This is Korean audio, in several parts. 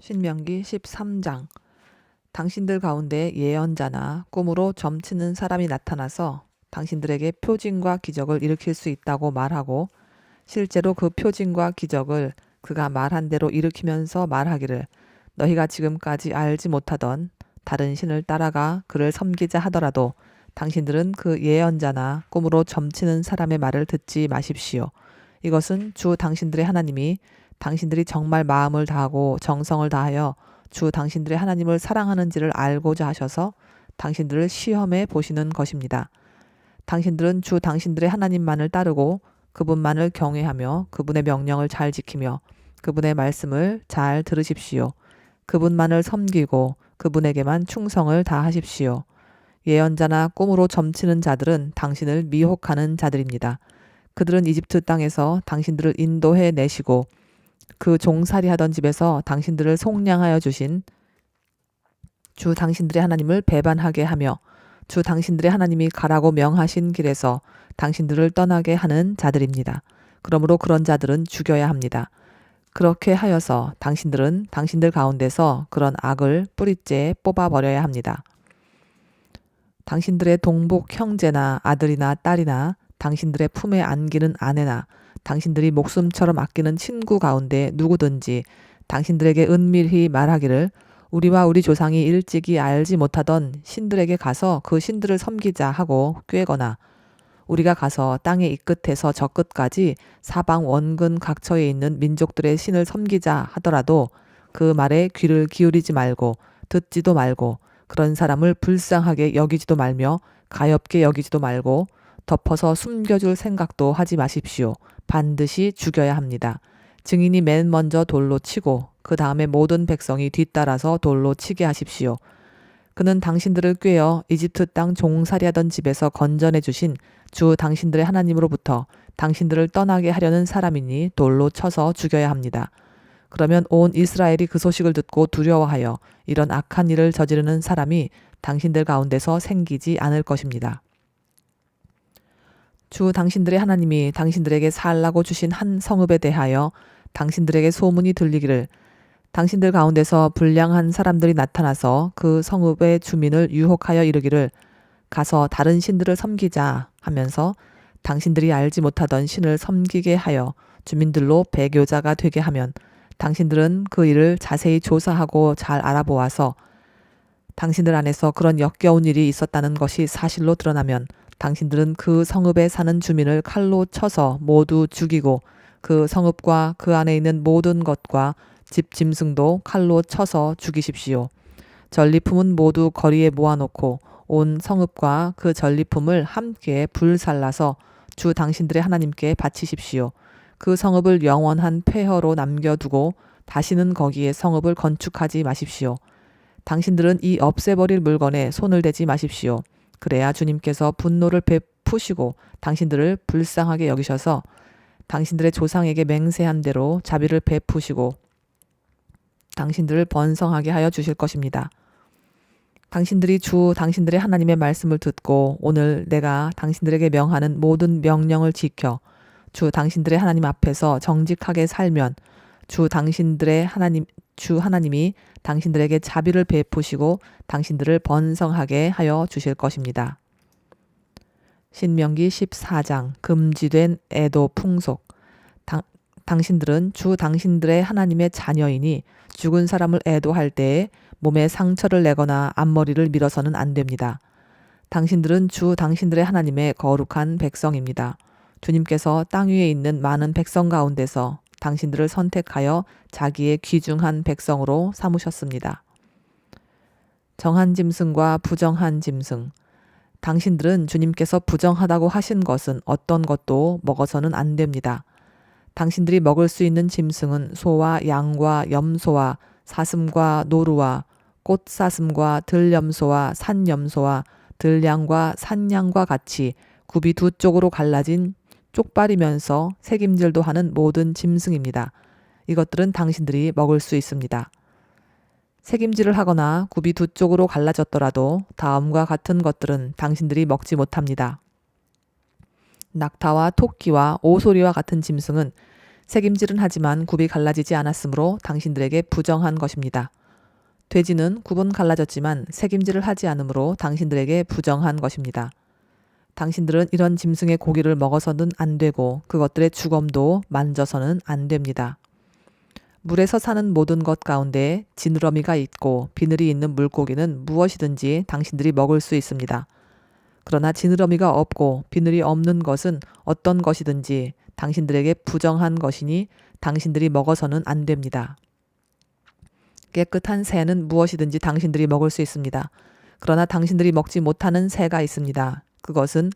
신명기 13장 당신들 가운데 예언자나 꿈으로 점치는 사람이 나타나서 당신들에게 표징과 기적을 일으킬 수 있다고 말하고 실제로 그 표징과 기적을 그가 말한 대로 일으키면서 말하기를 너희가 지금까지 알지 못하던 다른 신을 따라가 그를 섬기자 하더라도 당신들은 그 예언자나 꿈으로 점치는 사람의 말을 듣지 마십시오. 이것은 주 당신들의 하나님이 당신들이 정말 마음을 다하고 정성을 다하여 주 당신들의 하나님을 사랑하는지를 알고자 하셔서 당신들을 시험해 보시는 것입니다. 당신들은 주 당신들의 하나님만을 따르고 그분만을 경외하며 그분의 명령을 잘 지키며 그분의 말씀을 잘 들으십시오. 그분만을 섬기고 그분에게만 충성을 다하십시오. 예언자나 꿈으로 점치는 자들은 당신을 미혹하는 자들입니다. 그들은 이집트 땅에서 당신들을 인도해 내시고 그 종살이 하던 집에서 당신들을 속량하여 주신 주 당신들의 하나님을 배반하게 하며 주 당신들의 하나님이 가라고 명하신 길에서 당신들을 떠나게 하는 자들입니다. 그러므로 그런 자들은 죽여야 합니다. 그렇게 하여서 당신들은 당신들 가운데서 그런 악을 뿌리째 뽑아버려야 합니다. 당신들의 동복 형제나 아들이나 딸이나 당신들의 품에 안기는 아내나 당신들이 목숨처럼 아끼는 친구 가운데 누구든지 당신들에게 은밀히 말하기를 우리와 우리 조상이 일찍이 알지 못하던 신들에게 가서 그 신들을 섬기자 하고 꾀거나 우리가 가서 땅의 이 끝에서 저 끝까지 사방 원근 각처에 있는 민족들의 신을 섬기자 하더라도 그 말에 귀를 기울이지 말고 듣지도 말고 그런 사람을 불쌍하게 여기지도 말며 가엽게 여기지도 말고 덮어서 숨겨줄 생각도 하지 마십시오. 반드시 죽여야 합니다. 증인이 맨 먼저 돌로 치고 그 다음에 모든 백성이 뒤따라서 돌로 치게 하십시오. 그는 당신들을 꿰어 이집트 땅 종살이하던 집에서 건전해 주신 주 당신들의 하나님으로부터 당신들을 떠나게 하려는 사람이니 돌로 쳐서 죽여야 합니다. 그러면 온 이스라엘이 그 소식을 듣고 두려워하여 이런 악한 일을 저지르는 사람이 당신들 가운데서 생기지 않을 것입니다. 주 당신들의 하나님이 당신들에게 살라고 주신 한 성읍에 대하여 당신들에게 소문이 들리기를 당신들 가운데서 불량한 사람들이 나타나서 그 성읍의 주민을 유혹하여 이르기를 가서 다른 신들을 섬기자 하면서 당신들이 알지 못하던 신을 섬기게 하여 주민들로 배교자가 되게 하면 당신들은 그 일을 자세히 조사하고 잘 알아보아서 당신들 안에서 그런 역겨운 일이 있었다는 것이 사실로 드러나면 당신들은 그 성읍에 사는 주민을 칼로 쳐서 모두 죽이고 그 성읍과 그 안에 있는 모든 것과 집 짐승도 칼로 쳐서 죽이십시오. 전리품은 모두 거리에 모아놓고 온 성읍과 그 전리품을 함께 불살라서 주 당신들의 하나님께 바치십시오. 그 성읍을 영원한 폐허로 남겨두고 다시는 거기에 성읍을 건축하지 마십시오. 당신들은 이 없애버릴 물건에 손을 대지 마십시오. 그래야 주님께서 분노를 베푸시고 당신들을 불쌍하게 여기셔서 당신들의 조상에게 맹세한 대로 자비를 베푸시고 당신들을 번성하게 하여 주실 것입니다. 당신들이 주 당신들의 하나님의 말씀을 듣고 오늘 내가 당신들에게 명하는 모든 명령을 지켜 주 당신들의 하나님 앞에서 정직하게 살면 주 당신들의 하나님 주 하나님이 당신들에게 자비를 베푸시고 당신들을 번성하게 하여 주실 것입니다. 신명기 14장 금지된 애도 풍속 당, 당신들은 주 당신들의 하나님의 자녀이니 죽은 사람을 애도할 때에 몸에 상처를 내거나 앞머리를 밀어서는 안 됩니다. 당신들은 주 당신들의 하나님의 거룩한 백성입니다. 주님께서 땅 위에 있는 많은 백성 가운데서 당신들을 선택하여 자기의 귀중한 백성으로 삼으셨습니다. 정한 짐승과 부정한 짐승. 당신들은 주님께서 부정하다고 하신 것은 어떤 것도 먹어서는 안 됩니다. 당신들이 먹을 수 있는 짐승은 소와 양과 염소와 사슴과 노루와 꽃사슴과 들염소와 산염소와 들양과 산양과 같이 굽이 두 쪽으로 갈라진 쪽발이면서 색임질도 하는 모든 짐승입니다. 이것들은 당신들이 먹을 수 있습니다. 색임질을 하거나 굽이 두 쪽으로 갈라졌더라도 다음과 같은 것들은 당신들이 먹지 못합니다. 낙타와 토끼와 오소리와 같은 짐승은 책임질은 하지만 굽이 갈라지지 않았으므로 당신들에게 부정한 것입니다. 돼지는 굽은 갈라졌지만 책임질을 하지 않으므로 당신들에게 부정한 것입니다. 당신들은 이런 짐승의 고기를 먹어서는 안 되고 그것들의 주검도 만져서는 안 됩니다. 물에서 사는 모든 것 가운데 지느러미가 있고 비늘이 있는 물고기는 무엇이든지 당신들이 먹을 수 있습니다. 그러나 지느러미가 없고 비늘이 없는 것은 어떤 것이든지 당신들에게 부정한 것이니 당신들이 먹어서는 안 됩니다. 깨끗한 새는 무엇이든지 당신들이 먹을 수 있습니다. 그러나 당신들이 먹지 못하는 새가 있습니다. 그것은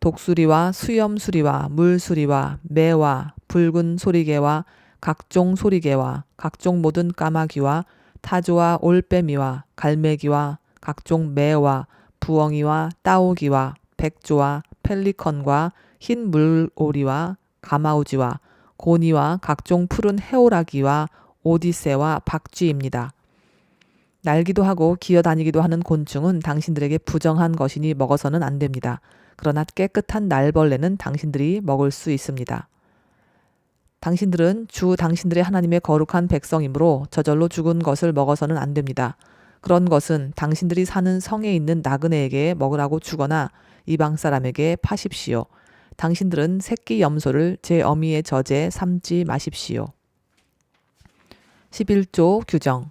독수리와 수염수리와 물수리와 매와 붉은 소리개와 각종 소리개와 각종 모든 까마귀와 타조와 올빼미와 갈매기와 각종 매와 부엉이와 따오기와 백조와 펠리컨과 흰 물오리와 가마우지와 고니와 각종 푸른 해오라기와 오디세와 박쥐입니다. 날기도 하고 기어다니기도 하는 곤충은 당신들에게 부정한 것이니 먹어서는 안 됩니다. 그러나 깨끗한 날벌레는 당신들이 먹을 수 있습니다. 당신들은 주 당신들의 하나님의 거룩한 백성이므로 저절로 죽은 것을 먹어서는 안 됩니다. 그런 것은 당신들이 사는 성에 있는 나그네에게 먹으라고 주거나 이방 사람에게 파십시오. 당신들은 새끼 염소를 제 어미의 젖에 삼지 마십시오. 11조 규정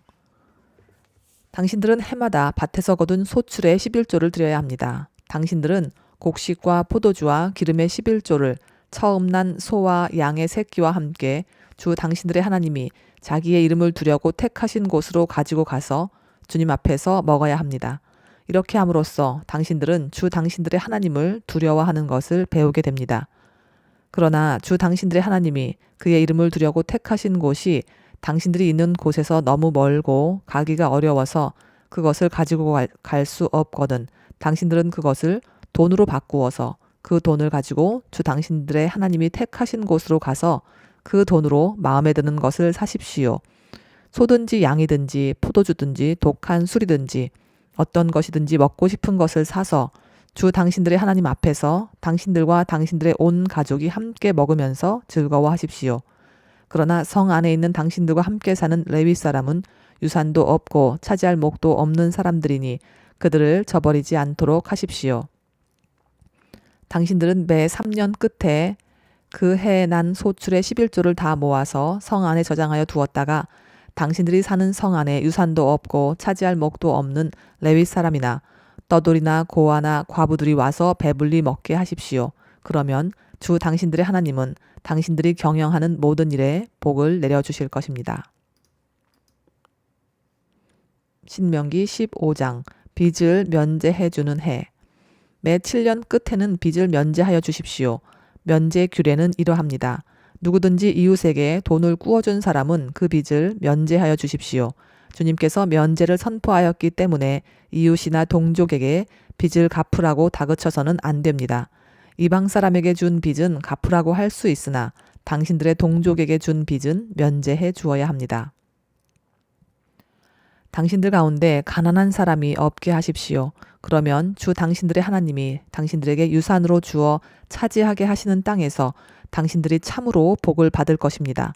당신들은 해마다 밭에서 거둔 소출의 11조를 드려야 합니다. 당신들은 곡식과 포도주와 기름의 11조를 처음 난 소와 양의 새끼와 함께 주 당신들의 하나님이 자기의 이름을 두려고 택하신 곳으로 가지고 가서 주님 앞에서 먹어야 합니다. 이렇게 함으로써 당신들은 주 당신들의 하나님을 두려워하는 것을 배우게 됩니다. 그러나 주 당신들의 하나님이 그의 이름을 두려고 택하신 곳이 당신들이 있는 곳에서 너무 멀고 가기가 어려워서 그것을 가지고 갈 수 없거든 당신들은 그것을 돈으로 바꾸어서 그 돈을 가지고 주 당신들의 하나님이 택하신 곳으로 가서 그 돈으로 마음에 드는 것을 사십시오. 소든지 양이든지 포도주든지 독한 술이든지 어떤 것이든지 먹고 싶은 것을 사서 주 당신들의 하나님 앞에서 당신들과 당신들의 온 가족이 함께 먹으면서 즐거워하십시오. 그러나 성 안에 있는 당신들과 함께 사는 레위 사람은 유산도 없고 차지할 목도 없는 사람들이니 그들을 저버리지 않도록 하십시오. 당신들은 매 3년 끝에 그해난 소출의 11조를 다 모아서 성 안에 저장하여 두었다가 당신들이 사는 성 안에 유산도 없고 차지할 목도 없는 레위 사람이나 떠돌이나 고아나 과부들이 와서 배불리 먹게 하십시오. 그러면 주 당신들의 하나님은 당신들이 경영하는 모든 일에 복을 내려주실 것입니다. 신명기 15장 빚을 면제해 주는 해. 매 7년 끝에는 빚을 면제하여 주십시오. 면제 규례는 이러합니다. 누구든지 이웃에게 돈을 꾸어준 사람은 그 빚을 면제하여 주십시오. 주님께서 면제를 선포하였기 때문에 이웃이나 동족에게 빚을 갚으라고 다그쳐서는 안 됩니다. 이방 사람에게 준 빚은 갚으라고 할 수 있으나 당신들의 동족에게 준 빚은 면제해 주어야 합니다. 당신들 가운데 가난한 사람이 없게 하십시오. 그러면 주 당신들의 하나님이 당신들에게 유산으로 주어 차지하게 하시는 땅에서 당신들이 참으로 복을 받을 것입니다.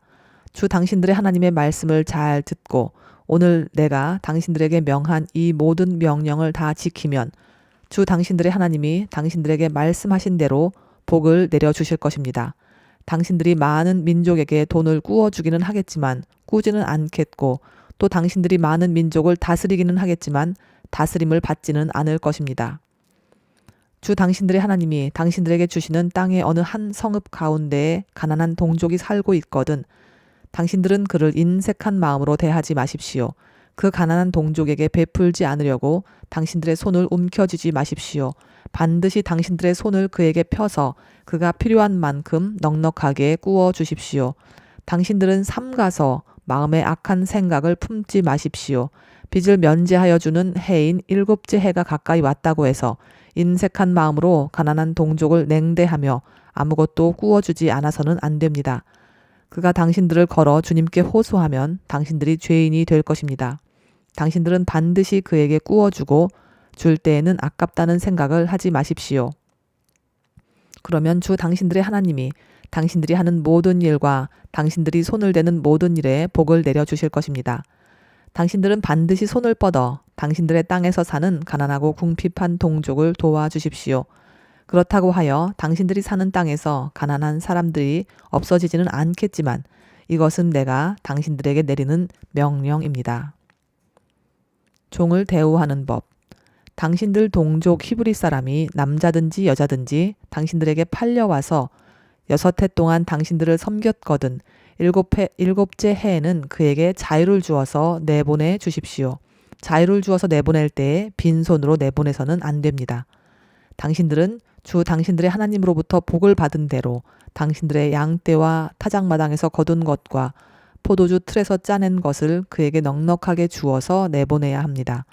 주 당신들의 하나님의 말씀을 잘 듣고 오늘 내가 당신들에게 명한 이 모든 명령을 다 지키면 주 당신들의 하나님이 당신들에게 말씀하신 대로 복을 내려 주실 것입니다. 당신들이 많은 민족에게 돈을 꾸어 주기는 하겠지만 꾸지는 않겠고 또 당신들이 많은 민족을 다스리기는 하겠지만 다스림을 받지는 않을 것입니다. 주 당신들의 하나님이 당신들에게 주시는 땅의 어느 한 성읍 가운데에 가난한 동족이 살고 있거든 당신들은 그를 인색한 마음으로 대하지 마십시오. 그 가난한 동족에게 베풀지 않으려고 당신들의 손을 움켜쥐지 마십시오. 반드시 당신들의 손을 그에게 펴서 그가 필요한 만큼 넉넉하게 구워 주십시오. 당신들은 삼가서 마음에 악한 생각을 품지 마십시오. 빚을 면제하여 주는 해인 일곱째 해가 가까이 왔다고 해서 인색한 마음으로 가난한 동족을 냉대하며 아무것도 구워주지 않아서는 안 됩니다. 그가 당신들을 걸어 주님께 호소하면 당신들이 죄인이 될 것입니다. 당신들은 반드시 그에게 구워주고 줄 때에는 아깝다는 생각을 하지 마십시오. 그러면 주 당신들의 하나님이 당신들이 하는 모든 일과 당신들이 손을 대는 모든 일에 복을 내려 주실 것입니다. 당신들은 반드시 손을 뻗어 당신들의 땅에서 사는 가난하고 궁핍한 동족을 도와 주십시오. 그렇다고 하여 당신들이 사는 땅에서 가난한 사람들이 없어지지는 않겠지만 이것은 내가 당신들에게 내리는 명령입니다. 종을 대우하는 법. 당신들 동족 히브리 사람이 남자든지 여자든지 당신들에게 팔려와서 여섯 해 동안 당신들을 섬겼거든 일곱 해, 일곱째 해에는 그에게 자유를 주어서 내보내 주십시오. 자유를 주어서 내보낼 때에 빈손으로 내보내서는 안 됩니다. 당신들은 주 당신들의 하나님으로부터 복을 받은 대로 당신들의 양떼와 타작마당에서 거둔 것과 포도주 틀에서 짜낸 것을 그에게 넉넉하게 주어서 내보내야 합니다.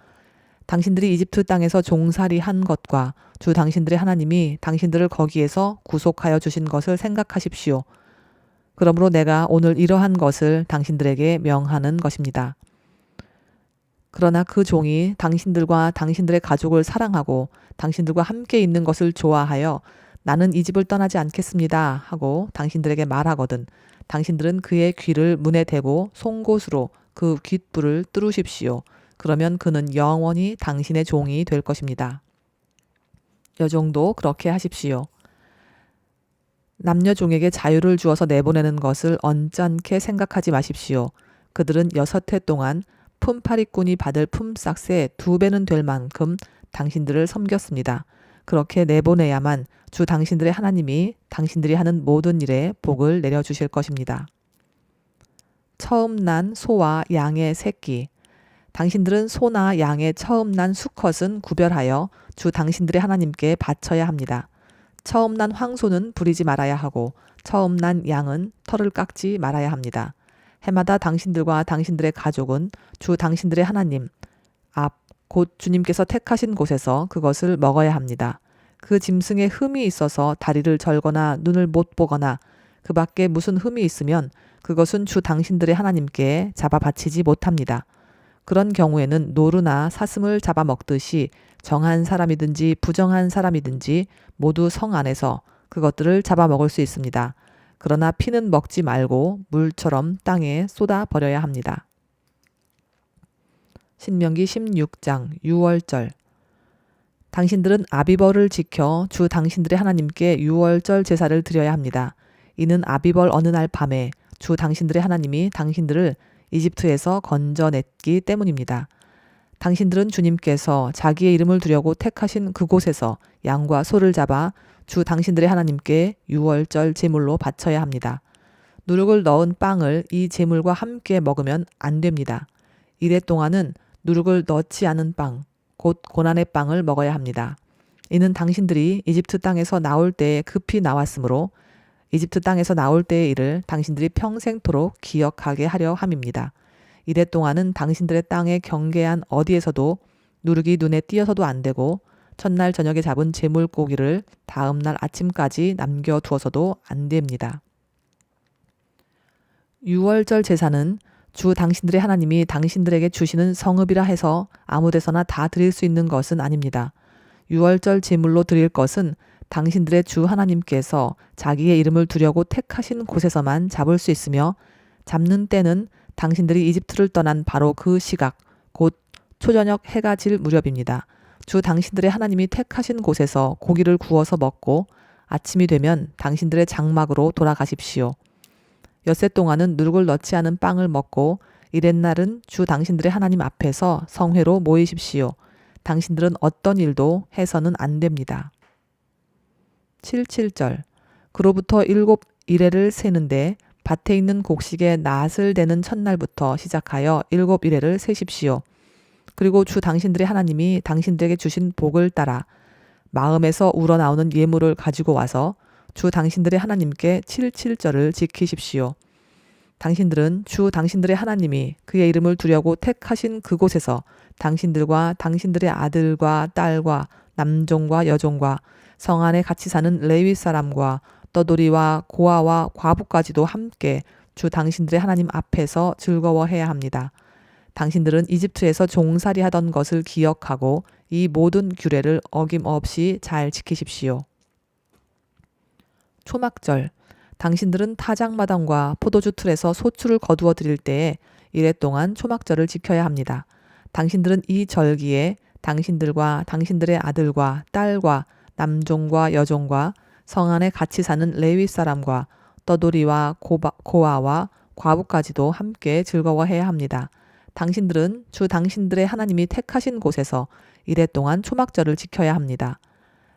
당신들이 이집트 땅에서 종살이 한 것과 주 당신들의 하나님이 당신들을 거기에서 구속하여 주신 것을 생각하십시오. 그러므로 내가 오늘 이러한 것을 당신들에게 명하는 것입니다. 그러나 그 종이 당신들과 당신들의 가족을 사랑하고 당신들과 함께 있는 것을 좋아하여 나는 이 집을 떠나지 않겠습니다 하고 당신들에게 말하거든 당신들은 그의 귀를 문에 대고 송곳으로 그 귓불을 뚫으십시오. 그러면 그는 영원히 당신의 종이 될 것입니다. 여종도 그렇게 하십시오. 남녀 종에게 자유를 주어서 내보내는 것을 언짢게 생각하지 마십시오. 그들은 여섯 해 동안 품팔이꾼이 받을 품삯의 두 배는 될 만큼 당신들을 섬겼습니다. 그렇게 내보내야만 주 당신들의 하나님이 당신들이 하는 모든 일에 복을 내려주실 것입니다. 처음 난 소와 양의 새끼. 당신들은 소나 양의 처음 난 수컷은 구별하여 주 당신들의 하나님께 바쳐야 합니다. 처음 난 황소는 부리지 말아야 하고 처음 난 양은 털을 깎지 말아야 합니다. 해마다 당신들과 당신들의 가족은 주 당신들의 하나님 앞 곧 주님께서 택하신 곳에서 그것을 먹어야 합니다. 그 짐승에 흠이 있어서 다리를 절거나 눈을 못 보거나 그 밖에 무슨 흠이 있으면 그것은 주 당신들의 하나님께 잡아 바치지 못합니다. 그런 경우에는 노루나 사슴을 잡아 먹듯이 정한 사람이든지 부정한 사람이든지 모두 성 안에서 그것들을 잡아 먹을 수 있습니다. 그러나 피는 먹지 말고 물처럼 땅에 쏟아 버려야 합니다. 신명기 16장 6월절 당신들은 아비벌을 지켜 주 당신들의 하나님께 6월절 제사를 드려야 합니다. 이는 아비벌 어느 날 밤에 주 당신들의 하나님이 당신들을 이집트에서 건져냈기 때문입니다. 당신들은 주님께서 자기의 이름을 두려고 택하신 그곳에서 양과 소를 잡아 주 당신들의 하나님께 유월절 제물로 바쳐야 합니다. 누룩을 넣은 빵을 이 제물과 함께 먹으면 안 됩니다. 이래 동안은 누룩을 넣지 않은 빵, 곧 고난의 빵을 먹어야 합니다. 이는 당신들이 이집트 땅에서 나올 때에 급히 나왔으므로 이집트 땅에서 나올 때의 일을 당신들이 평생토록 기억하게 하려 함입니다. 이래 동안은 당신들의 땅의 경계한 어디에서도 누룩이 눈에 띄어서도 안 되고 첫날 저녁에 잡은 재물고기를 다음날 아침까지 남겨두어서도 안 됩니다. 6월절 제사는 주 당신들의 하나님이 당신들에게 주시는 성읍이라 해서 아무 데서나 다 드릴 수 있는 것은 아닙니다. 6월절 제물로 드릴 것은 당신들의 주 하나님께서 자기의 이름을 두려고 택하신 곳에서만 잡을 수 있으며 잡는 때는 당신들이 이집트를 떠난 바로 그 시각, 곧 초저녁 해가 질 무렵입니다. 주 당신들의 하나님이 택하신 곳에서 고기를 구워서 먹고 아침이 되면 당신들의 장막으로 돌아가십시오. 엿새 동안은 누룩을 넣지 않은 빵을 먹고 이렛날은 주 당신들의 하나님 앞에서 성회로 모이십시오. 당신들은 어떤 일도 해서는 안 됩니다. 77절 그로부터 일곱 이래를 세는데 밭에 있는 곡식에 낫을 대는 첫날부터 시작하여 일곱 이래를 세십시오. 그리고 주 당신들의 하나님이 당신들에게 주신 복을 따라 마음에서 우러나오는 예물을 가지고 와서 주 당신들의 하나님께 칠칠절을 지키십시오. 당신들은 주 당신들의 하나님이 그의 이름을 두려고 택하신 그곳에서 당신들과 당신들의 아들과 딸과 남종과 여종과 성 안에 같이 사는 레위 사람과 떠돌이와 고아와 과부까지도 함께 주 당신들의 하나님 앞에서 즐거워해야 합니다. 당신들은 이집트에서 종살이 하던 것을 기억하고 이 모든 규례를 어김없이 잘 지키십시오. 초막절 당신들은 타작마당과 포도주 틀에서 소출을 거두어 드릴 때에 이래 동안 초막절을 지켜야 합니다. 당신들은 이 절기에 당신들과 당신들의 아들과 딸과 남종과 여종과 성 안에 같이 사는 레위 사람과 떠돌이와 고바, 고아와 과부까지도 함께 즐거워해야 합니다. 당신들은 주 당신들의 하나님이 택하신 곳에서 이래 동안 초막절을 지켜야 합니다.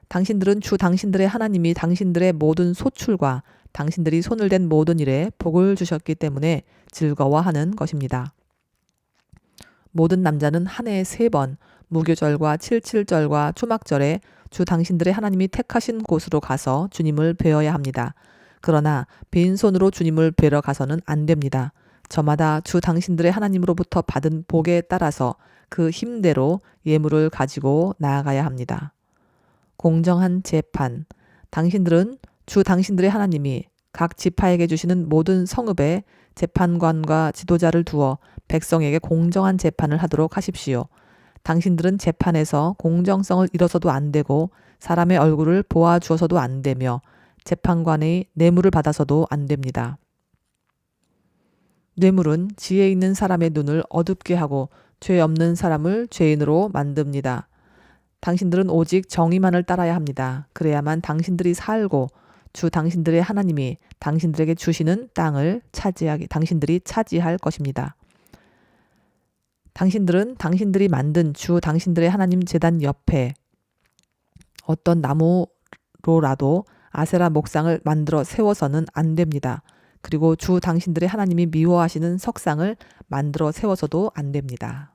당신들은 주 당신들의 하나님이 당신들의 모든 소출과 당신들이 손을 댄 모든 일에 복을 주셨기 때문에 즐거워하는 것입니다. 모든 남자는 한 해에 세 번 무교절과 칠칠절과 초막절에 주 당신들의 하나님이 택하신 곳으로 가서 주님을 뵈어야 합니다. 그러나 빈손으로 주님을 뵈러 가서는 안 됩니다. 저마다 주 당신들의 하나님으로부터 받은 복에 따라서 그 힘대로 예물을 가지고 나아가야 합니다. 공정한 재판. 당신들은 주 당신들의 하나님이 각 지파에게 주시는 모든 성읍에 재판관과 지도자를 두어 백성에게 공정한 재판을 하도록 하십시오. 당신들은 재판에서 공정성을 잃어서도 안 되고 사람의 얼굴을 보아 주어서도 안 되며 재판관의 뇌물을 받아서도 안 됩니다. 뇌물은 지혜 있는 사람의 눈을 어둡게 하고 죄 없는 사람을 죄인으로 만듭니다. 당신들은 오직 정의만을 따라야 합니다. 그래야만 당신들이 살고 주 당신들의 하나님이 당신들에게 주시는 땅을 차지하기 당신들이 차지할 것입니다. 당신들은 당신들이 만든 주 당신들의 하나님 재단 옆에 어떤 나무로라도 아세라 목상을 만들어 세워서는 안 됩니다. 그리고 주 당신들의 하나님이 미워하시는 석상을 만들어 세워서도 안 됩니다.